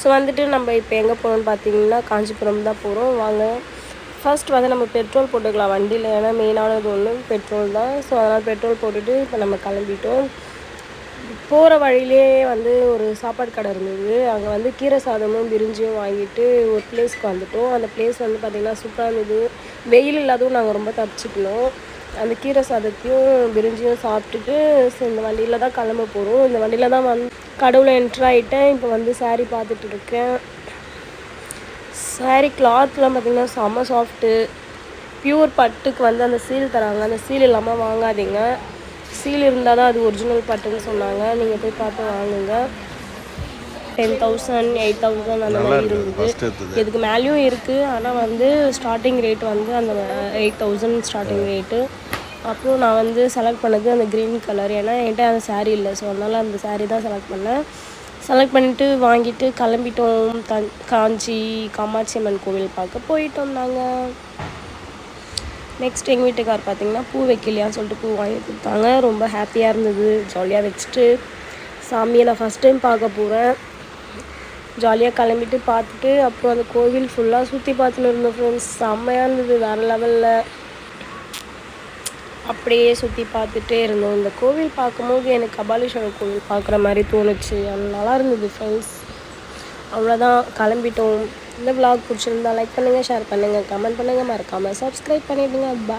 So வந்துட்டு நம்ம இப்போ எங்கே போகிறோம்னு பார்த்தீங்கன்னா காஞ்சிபுரம் தான் போகிறோம் வாங்க. ஃபர்ஸ்ட் வந்து நம்ம பெட்ரோல் போட்டுக்கலாம். வண்டியில் ஏன்னா மெயினானது ஒன்று பெட்ரோல் தான். ஸோ அதனால் பெட்ரோல் போட்டுட்டு இப்போ நம்ம கிளம்பிட்டோம். போகிற வழியிலே வந்து ஒரு சாப்பாடு கடை இருந்தது. அங்கே வந்து கீரை சாதமும் பிரிஞ்சியும் வாங்கிட்டு ஒரு பிளேஸ்க்கு வந்துட்டோம். அந்த பிளேஸ் வந்து பார்த்திங்கன்னா சூப்பராக இருந்தது. வெயில் இல்லாதவும் நாங்கள் ரொம்ப தப்பிச்சுக்கணும். அந்த கீரை சாதத்தையும் பிரிஞ்சியும் சாப்பிட்டுட்டு இந்த வண்டியில் தான் கிளம்ப போகிறோம் இந்த வண்டியில் தான் வந்து கடவுளை என்ட்ரு ஆகிட்டேன் இப்போ வந்து saree பார்த்துட்டு இருக்கேன் saree கிளாத்லாம் பார்த்திங்கன்னா செம்ம சாஃப்ட்டு பியூர் பட்டுக்கு வந்து அந்த சீல் தராங்க. அந்த சீல் இல்லாமல் வாங்காதீங்க. சீல் இருந்தால் தான் அது ஒரிஜினல் பட்டுன்னு சொன்னாங்க. நீங்கள் போய் பார்த்து வாங்குங்க. டென் தௌசண்ட் எயிட் தௌசண்ட் அந்த மாதிரி இருந்தது. இதுக்கு மேலேயும் இருக்குது ஆனால் வந்து ஸ்டார்டிங் ரேட் வந்து அந்த எயிட் தௌசண்ட் ஸ்டார்டிங் ரேட்டு அப்புறம் நான் வந்து செலக்ட் பண்ணது அந்த க்ரீன் கலர் ஏன்னா என்கிட்ட அந்த சாரீ இல்லை. ஸோ அதனால் அந்த சாரீ தான் செலக்ட் பண்ணேன். செலக்ட் பண்ணிவிட்டு வாங்கிட்டு கிளம்பிட்டோம். தன் காஞ்சி காமாட்சி அம்மன் கோவில் பார்க்க போயிட்டோம் நாங்கள் நெக்ஸ்ட் எங்கள் வீட்டுக்கார் பார்த்தீங்கன்னா பூ வைக்கலையான்னு சொல்லிட்டு பூ வாங்கி கொடுத்தாங்க. ரொம்ப ஹாப்பியாக இருந்தது. ஜாலியாக வச்சுட்டு சாமியை நான் ஃபஸ்ட் டைம் பார்க்க போகிறேன் ஜாலியாக கிளம்பிட்டு பார்த்துட்டு அப்புறம் அந்த கோவில் ஃபுல்லாக சுற்றி பார்த்துன்னு இருந்தோம் ஃப்ரெண்ட்ஸ் செம்மையாக இருந்தது. வேறு லெவலில் அப்படியே சுற்றி பார்த்துட்டே இருந்தோம். இந்த கோவில் பார்க்கும்போது எனக்கு கபாலீஸ்வரர் கோவில் பார்க்குற மாதிரி தோணுச்சு. அது நல்லா இருந்தது ஃப்ரெண்ட்ஸ் அவ்வளோதான் கிளம்பிட்டோம். இந்த விளாக் பிடிச்சிருந்தா லைக் பண்ணுங்கள் ஷேர் பண்ணுங்கள் கமெண்ட் பண்ணுங்கள் மறக்காமல் சப்ஸ்கிரைப் பண்ணிவிடுங்க பா